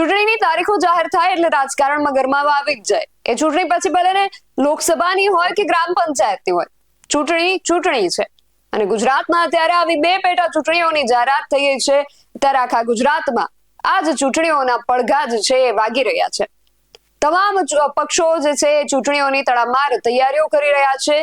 ચૂંટણીની તારીખો જાહેર થાય એટલે રાજકારણમાં ગરમાવા આવી જ જાય. એ ચૂંટણી પછી ભલે લોકસભાની હોય કે ગ્રામ પંચાયતની હોય, ચૂંટણી ચૂંટણી છે. અને ગુજરાતમાં અત્યારે આવી બે પેટા ચૂંટણીઓની જાહેરાત થઈ ગઈ છે. ત્યારે આખા ગુજરાતમાં આ જ ચૂંટણીઓના પડઘા જ છે એ વાગી રહ્યા છે. તમામ પક્ષો જે છે ચૂંટણીઓની તડામાર તૈયારીઓ કરી રહ્યા છે.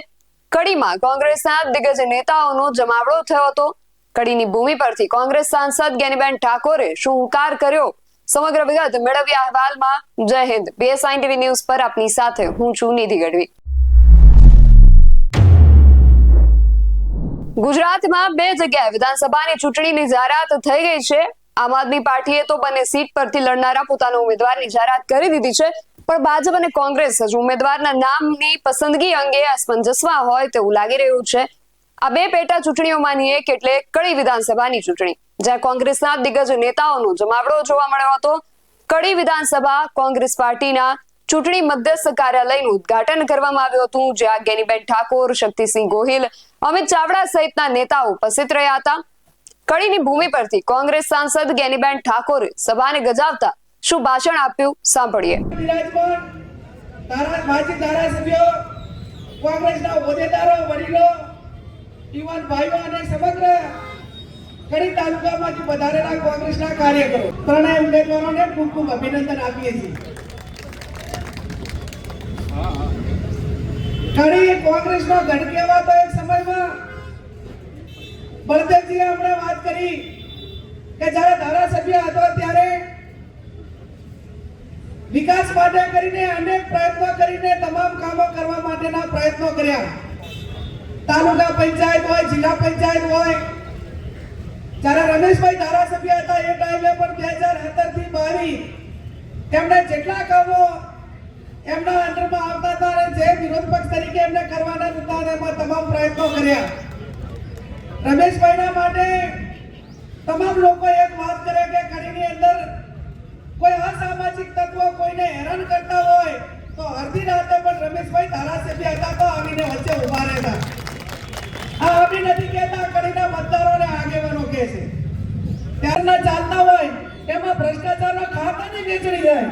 કડીમાં કોંગ્રેસના દિગ્ગજ નેતાઓનો જમાવડો થયો હતો. કડીની ભૂમિ પરથી કોંગ્રેસ સાંસદ જ્ઞાનીબેન ઠાકોરે શું હુંકાર કર્યો? સમગ્ર વિગત મેળવ્યા અહેવાલમાં જય હિન્દ. બીએસઆઈ ટીવી ન્યૂઝ પર આપની સાથે હું છું નિધિ ગઢવી. ગુજરાતમાં બે જગ્યાએ વિધાનસભાની ચૂંટણીની જાહેરાત થઈ ગઈ છે. આમ આદમી પાર્ટીએ તો બંને સીટ પરથી લડનારા પોતાના ઉમેદવારની જાહેરાત કરી દીધી છે. પણ ભાજપ અને કોંગ્રેસ હજુ ઉમેદવારના નામની પસંદગી અંગે અસમંજસમાં હોય તેવું લાગી રહ્યું છે. આ બે પેટા ચૂંટણીઓમાંની એક એટલે કડી વિધાનસભાની ચૂંટણી. જ્યાં કોંગ્રેસના દિગ્ગજ નેતાઓનો જમાવડો જોવા મળ્યો હતો. કડી વિધાનસભા કોંગ્રેસ પાર્ટીના ચૂંટણી મધ્યસ્થ કાર્યાલયનું ઉદ્ઘાટન કરવામાં આવ્યું હતું, જ્યાં ગેનીબેન ઠાકોર, શક્તિસિંહ ગોહિલ, અમિત ચાવડા સહિતના નેતાઓ ઉપસ્થિત રહ્યા હતા. કડીની ભૂમિ પરથી કોંગ્રેસ સાંસદ ગેનીબેન ઠાકોરે સભાને ગજાવતા શું ભાષણ આપ્યું, સાંભળીએ. કોંગ્રેસના હોદ્દેદારો, વડીલો, યુવાન ભાઈઓ અને સમગ્ર કડી તાલુકામાંથી વધારેલા કોંગ્રેસના કાર્યકરો. ત્રણેય ઉમેદવારોને ખૂબ ખૂબ અભિનંદન આપીએ છીએ. કડી કોંગ્રેસનો ગઢ કહેવાતો એક સમયમાં બળદેવજીએ હમણાં વાત કરી કે જ્યારે ધારાસભ્ય હતો ત્યારે વિકાસ માટે કરીને અનેક પ્રયત્નો કરીને તમામ કામો કરવા માટેના પ્રયત્નો કર્યા. તાલુકા પંચાયત હોય, જિલ્લા પંચાયત હોય જ્યારે રમેશભાઈ ધારાસભ્ય હતા, એ ટાઈમે પણ બે હજાર સત્તરથી બાવીસ તેમણે જેટલા કામો એમના અંડરમાં આવતા હતા અને જે વિરોધ પક્ષ તરીકે એમને કરવાના હતા એમાં તમામ પ્રયત્નો કર્યા. રમેશભાઈના માટે તમામ લોકો એક વાત કરે કે કડીની અંદર કોઈ અસામાજિક તત્વો કોઈને હેરાન કરતા હોય, તો અડધી રાતે પણ રમેશભાઈ ધારાસભ્ય હતા, તો આવીને વચ્ચે ઊભા રહેતા. આ આવી નથી કહેતા કડીના મતદારોને આગેવાનો છે. ત્યારના ચાલતા હોય એમાં ભ્રષ્ટાચારનો ખાતાની વેચણી જાય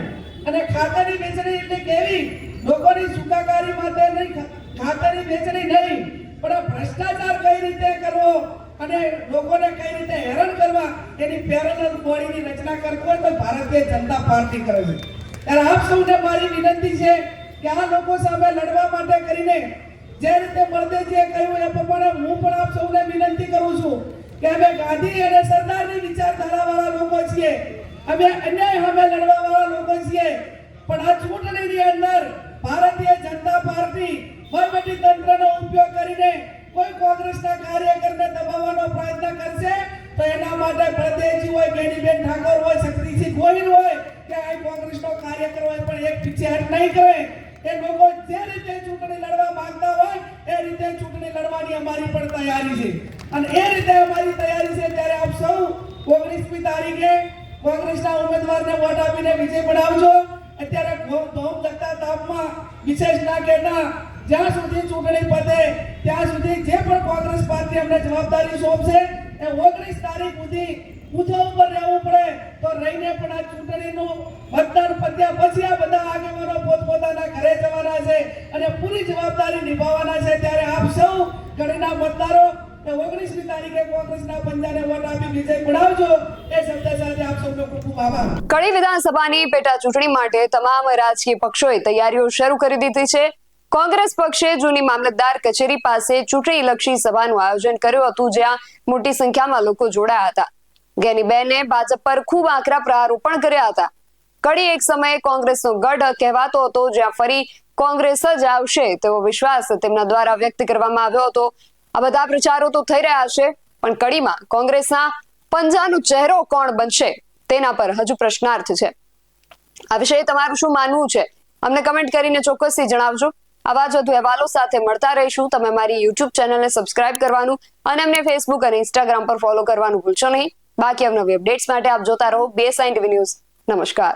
અને ખાતાની વેચણી એટલે કેવી? લોકોની સુખાકારી માટે નહીં ખાતાની વેચણી નહીં, પણ ભ્રષ્ટાચાર કઈ રીતે કરવો અને લોકોને કઈ રીતે હેરાન કરવા, એની પેરેલલ બોડીની રચના કરવી હોય તો ભારતીય જનતા પાર્ટી કરે છે ત્યારે આપ સૌને મારી વિનંતી છે કે આ લોકો સામે લડવા માટે કરીને જે રીતે બળદેવજીએ કહ્યું એ પ્રમાણે હું પણ આપ સૌને વિનંતી કરું છું કે અમે ગાંધી અને સરદારની વિચારધારાવાળા લોકો છીએ. અમે અન્યાય સામે લડવાવાળા લોકો છીએ. પણ આ ચૂંટણીની અંદર ભારતીય જનતા પાર્ટી વહીવટી તંત્રનો ઉપયોગ કરીને કોઈ કોંગ્રેસના કાર્યકરને દબાવવાનો પ્રયત્ન કરશે, તો એના માટે પ્રદેશજી હોય બેનીબેન ઠાકોર હોય, શક્તિસિંહ ગોહિલ હોય, કે આ કોંગ્રેસનો કાર્યકર હોય, પણ એક પીછે હટ નહીં કરે. એ લોકો જે રીતે ચૂંટણી લડવા માંગતા હોય, એ રીતે ચૂંટણી લડવાની અમારી પણ તૈયારી છે. અને એ રીતે અમારી તૈયારી છે ત્યારે આપ સૌ ઓગણીસમી તારીખે કોંગ્રેસના ઉમેદવારને વોટ આપીને વિજય બનાવજો. અત્યારે ધોમ ધકતા તાપમાં વિશેષ ના કહેતા જ્યાં સુધી ચૂંટણી પતે, ત્યાં સુધી જે પણ કોંગ્રેસ પાર્ટી અમને જવાબદારી સોંપશે, એ ઓગણીસ તારીખ સુધી બૂથો ઉપર રહેવું પડે, તો રહીને પણ આ ચૂંટણીનું મતદાન પત્યા પછી આ બધા આગેવાનો પોતપોતાના ઘરે જવાના છે અને પૂરી જવાબદારી નિભાવવાના છે. ત્યારે આપ સૌ ઘડીના મતદારો કડી વિધાનસભાની પેટા ચૂંટણી માટે તમામ રાજકીય પક્ષોએ તૈયારીઓ શરૂ કરી દીધી છે. કોંગ્રેસ પક્ષે જૂની મામલતદાર કચેરી પાસે ચૂંટણી લક્ષી સભાનું આયોજન કર્યું હતું, જ્યાં મોટી સંખ્યામાં લોકો જોડાયા હતા. ગેનીબેને ભાજપ પર ખૂબ આકરા પ્રહારો પણ કર્યા હતા. કડી એક સમયે કોંગ્રેસનો ગઢ કહેવાતો હતો, જ્યાં ફરી કોંગ્રેસ જ આવશે તેવો વિશ્વાસ તેમના દ્વારા વ્યક્ત કરવામાં આવ્યો હતો. આ બધા પ્રચારો તો થઈ રહ્યા છે, પણ કડીમાં કોંગ્રેસના પંજાનો ચહેરો કોણ બનશે તેના પર હજુ પ્રશ્નાર્થ છે. આ વિષયે તમારું શું માનવું છે? અમને કમેન્ટ કરીને ચોક્કસથી જણાવજો. આવા જ વધુ અહેવાલો સાથે મળતા રહીશું. તમે મારી યુટ્યુબ ચેનલને સબસ્ક્રાઇબ કરવાનું અને અમને ફેસબુક અને ઇન્સ્ટાગ્રામ પર ફોલો કરવાનું ભૂલશો નહીં. બાકી અવનવી અપડેટ્સ માટે આપ જોતા રહો. બેસાઇન ટીવી ન્યૂઝ નમસ્કાર.